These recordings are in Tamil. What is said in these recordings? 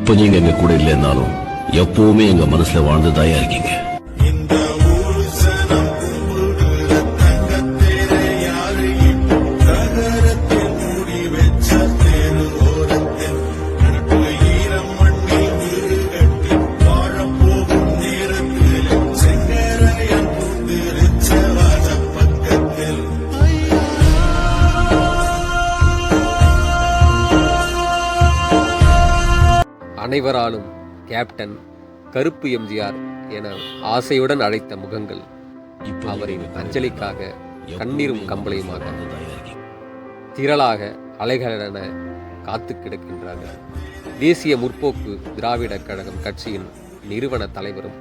இப்ப நீங்க எங்க கூட இல்லைன்னாலும் எப்பவுமே எங்க மனசுல வாழ்ந்துதாயா இருக்கீங்க. அனைவராலும் கேப்டன் கருப்பு எம்ஜிஆர் என ஆசையுடன் அழைத்த முகங்கள் அவரின் அஞ்சலிக்காக கண்ணீரும் கம்பளையுமாக திரளாக அலைகளென காத்து கிடக்கின்றார்கள். தேசிய முற்போக்கு திராவிடக் கழகம் கட்சியின் நிறுவன தலைவரும்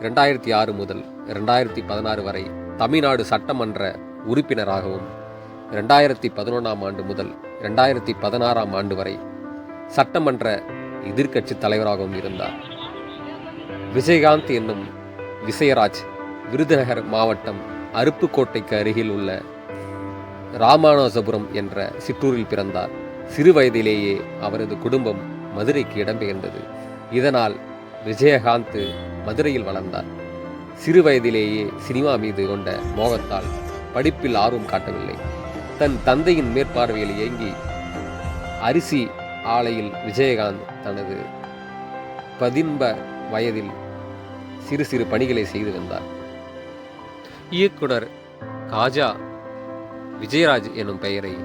இரண்டாயிரத்தி ஆறு முதல் இரண்டாயிரத்தி பதினாறு வரை தமிழ்நாடு சட்டமன்ற உறுப்பினராகவும் இரண்டாயிரத்தி பதினொன்றாம் ஆண்டு முதல் இரண்டாயிரத்தி பதினாறாம் ஆண்டு வரை சட்டமன்ற எதிர்க்கட்சி தலைவராகவும் இருந்தார். விஜயகாந்த் என்னும் விசயராஜ் விருதுநகர் மாவட்டம் அருப்புக்கோட்டைக்கு அருகில் உள்ள ராமானுஜபுரம் என்ற சிற்றூரில் பிறந்தார். சிறு வயதிலேயே அவரது குடும்பம் மதுரைக்கு இடம்பெயர்ந்தது. இதனால் விஜயகாந்த் மதுரையில் வளர்ந்தார். சிறு வயதிலேயே சினிமா மீது கொண்ட மோகத்தால் படிப்பில் ஆர்வம் காட்டவில்லை. தன் தந்தையின் மேற்பார்வையில் இயங்கி அரிசி ஆலையில் விஜயகாந்த் தனது பதின்ப வயதில் சிறு சிறு பணிகளை செய்து வந்தார். இயக்குனர் காஜா விஜயராஜ் எனும் பெயரை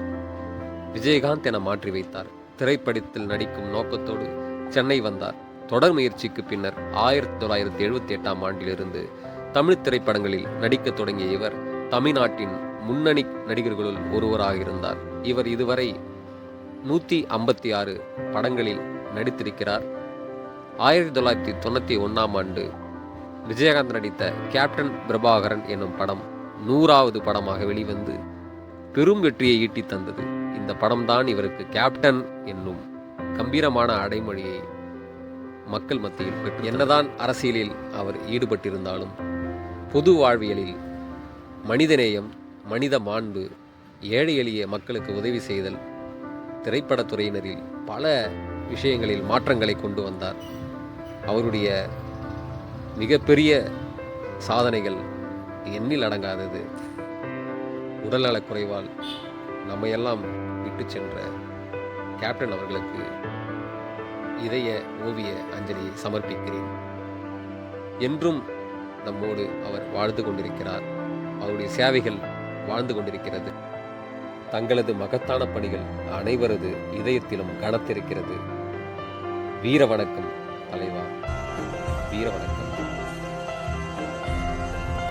விஜயகாந்த் என மாற்றி வைத்தார். திரைப்படத்தில் நடிக்கும் நோக்கத்தோடு சென்னை வந்தார். தொடர் முயற்சிக்கு பின்னர் ஆயிரத்தி தொள்ளாயிரத்தி எழுபத்தி எட்டாம் ஆண்டிலிருந்து தமிழ் திரைப்படங்களில் நடிக்கத் தொடங்கிய இவர் தமிழ்நாட்டின் முன்னணி நடிகர்களுள் ஒருவராக இருந்தார். இவர் இதுவரை நூற்றி ஐம்பத்தி ஆறு படங்களில் நடித்திருக்கிறார். ஆயிரத்தி தொள்ளாயிரத்தி தொண்ணூற்றி ஒன்றாம் ஆண்டு விஜயகாந்த் நடித்த கேப்டன் பிரபாகரன் என்னும் படம் நூறாவது படமாக வெளிவந்து பெரும் வெற்றியை ஈட்டித் தந்தது. இந்த படம்தான் இவருக்கு கேப்டன் என்னும் கம்பீரமான அடைமொழியை மக்கள் மத்தியில் பெற்று என்னதான் அரசியலில் அவர் ஈடுபட்டிருந்தாலும் பொது வாழ்வியலில் மனிதநேயம் மனித மாண்பு ஏழை எளிய மக்களுக்கு உதவி செய்தல் திரைப்படத்துறையினரில் பல விஷயங்களில் மாற்றங்களை கொண்டு வந்தார். அவருடைய மிகப்பெரிய சாதனைகள் எண்ணில் அடங்காதது. உடல்நலக் குறைவால் நம்மையெல்லாம் விட்டு சென்ற கேப்டன் அவர்களுக்கு இதய ஓவிய அஞ்சலியை சமர்ப்பிக்கிறேன். என்றும் நம்மோடு அவர் வாழ்ந்து கொண்டிருக்கிறார். அவருடைய சேவைகள் வாழ்ந்து கொண்டிருக்கிறது. தங்களது மகத்தான பணிகள் அனைவரது இதயத்திலும் கனத்திருக்கிறது. வீர வணக்கம் தலைவா. வீர வணக்கம்